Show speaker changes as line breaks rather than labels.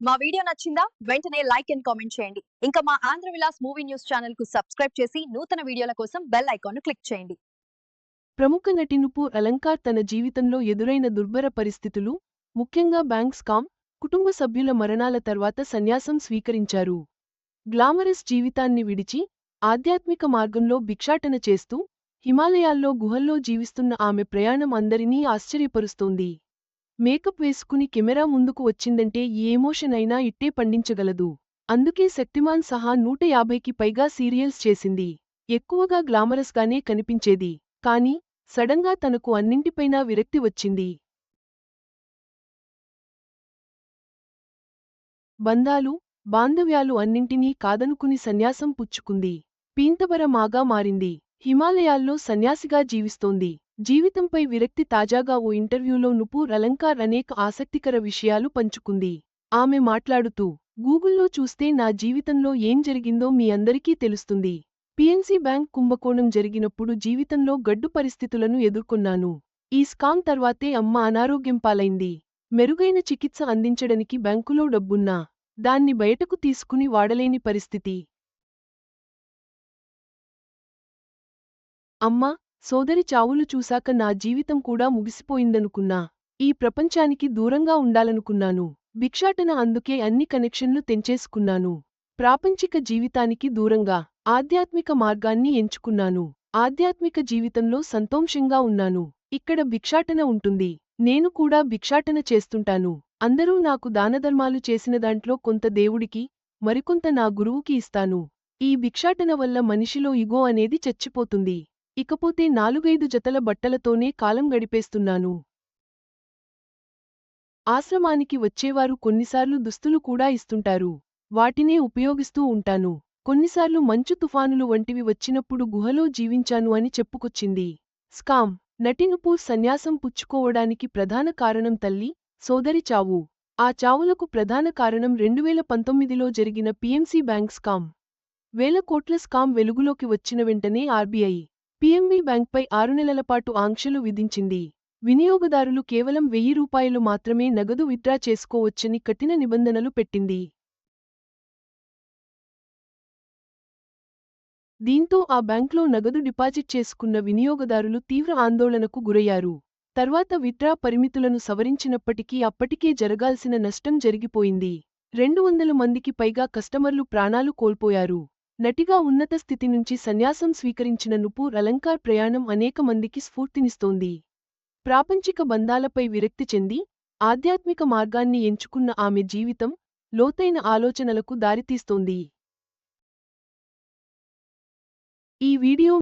మా వీడియో నచ్చిందా? వెంటనే లైక్ అండ్ కామెంట్ చేయండి. ఇంకా మా ఆంధ్ర విలాస్ మూవీ న్యూస్ ఛానల్కు సబ్స్క్రైబ్ చేసి నూతన వీడియోల కోసం బెల్ ఐకాన్ను క్లిక్ చేయండి.
ప్రముఖ నటి నుపు అలంకార్ తన జీవితంలో ఎదురైన దుర్భర పరిస్థితులు ముఖ్యంగా బ్యాంక్ స్కామ్ కుటుంబ సభ్యుల మరణాల తర్వాత సన్యాసం స్వీకరించారు. గ్లామరస్ జీవితాన్ని విడిచి ఆధ్యాత్మిక మార్గంలో భిక్షాటన చేస్తూ హిమాలయాల్లో గుహల్లో జీవిస్తున్న ఆమె ప్రయాణం అందరినీ ఆశ్చర్యపరుస్తోంది. మేకప్ వేసుకుని కెమెరా ముందుకు వచ్చిందంటే ఏ ఎమోషన్ అయినా ఇట్టే పండించగలదు. అందుకే శక్తిమాన్ సహా నూట యాభైకి పైగా సీరియల్స్ చేసింది. ఎక్కువగా గ్లామరస్గానే కనిపించేది. కాని సడన్గా తనకు అన్నింటిపైనా విరక్తి వచ్చింది. బంధాలు బాంధవ్యాలు అన్నింటినీ కాదనుకుని సన్యాసం పుచ్చుకుంది. పీంతబరమాగా మారింది. హిమాలయాల్లో సన్యాసిగా జీవిస్తోంది. జీవితంపై విరక్తి తాజాగా ఓ ఇంటర్వ్యూలో నుపూర్ అలంకార్ అనేక ఆసక్తికర విషయాలు పంచుకుంది. ఆమె మాట్లాడుతూ గూగుల్లో చూస్తే నా జీవితంలో ఏం జరిగిందో మీ అందరికీ తెలుస్తుంది. పిఎన్సీ బ్యాంక్ కుంభకోణం జరిగినప్పుడు జీవితంలో గడ్డు పరిస్థితులను ఎదుర్కొన్నాను. ఈ స్కామ్ తర్వాతే అమ్మ అనారోగ్యం పాలైంది. మెరుగైన చికిత్స అందించడానికి బ్యాంకులో డబ్బున్నా దాన్ని బయటకు తీసుకుని వాడలేని పరిస్థితి. అమ్మా సోదరి చావులు చూశాక నా జీవితం కూడా ముగిసిపోయిందనుకున్నా. ఈ ప్రపంచానికి దూరంగా ఉండాలనుకున్నాను. భిక్షాటన అందుకే అన్ని కనెక్షన్లు తెంచేసుకున్నాను. ప్రాపంచిక జీవితానికి దూరంగా ఆధ్యాత్మిక మార్గాన్ని ఎంచుకున్నాను. ఆధ్యాత్మిక జీవితంలో సంతోషంగా ఉన్నాను. ఇక్కడ భిక్షాటన ఉంటుంది. నేను కూడా భిక్షాటన చేస్తుంటాను. అందరూ నాకు దానధర్మాలు చేసిన దాంట్లో కొంత దేవుడికి మరికొంత నా గురువుకి ఇస్తాను. ఈ భిక్షాటన వల్ల మనిషిలో ఇగో అనేది చచ్చిపోతుంది. ఇకపోతే నాలుగైదు జతల బట్టలతోనే కాలం గడిపేస్తున్నాను. ఆశ్రమానికి వచ్చేవారు కొన్నిసార్లు దుస్తులు కూడా ఇస్తుంటారు. వాటినే ఉపయోగిస్తూ ఉంటాను. కొన్నిసార్లు మంచు తుఫానులు వంటివి వచ్చినప్పుడు గుహలో జీవించాను అని చెప్పుకొచ్చింది. స్కామ్! నటినుపూర్ సన్యాసం పుచ్చుకోవడానికి ప్రధాన కారణం తల్లి సోదరి చావు. ఆ చావులకు ప్రధాన కారణం రెండువేల పంతొమ్మిదిలో జరిగిన పీఎంసీ బ్యాంక్ స్కామ్. వేల కోట్ల స్కామ్ వెలుగులోకి వచ్చిన వెంటనే ఆర్బీఐ. పిఎంబి బ్యాంక్పై ఆరు నెలల పాటు ఆంక్షలు విధించింది. వినియోగదారులు కేవలం వెయ్యి రూపాయలు మాత్రమే నగదు విత్డ్రా చేసుకోవచ్చని కఠిన నిబంధనలు పెట్టింది. దీంతో ఆ బ్యాంక్లో నగదు డిపాజిట్ చేసుకున్న వినియోగదారులు తీవ్ర ఆందోళనకు గురయ్యారు. తర్వాత విత్డ్రా పరిమితులను సవరించినప్పటికీ అప్పటికే జరగాల్సిన నష్టం జరిగిపోయింది. రెండు వందల మందికి పైగా కస్టమర్లు ప్రాణాలు కోల్పోయారు. నటిగా ఉన్నత స్థితి నుంచి సన్యాసం స్వీకరించిన నుపూర్ అలంకార్ ప్రయాణం అనేక మందికి స్ఫూర్తినిస్తోంది. ప్రాపంచిక బంధాలపై విరక్తి చెంది ఆధ్యాత్మిక మార్గాన్ని ఎంచుకున్న ఆమె జీవితం లోతైన ఆలోచనలకు దారితీస్తోంది. ఈ వీడియో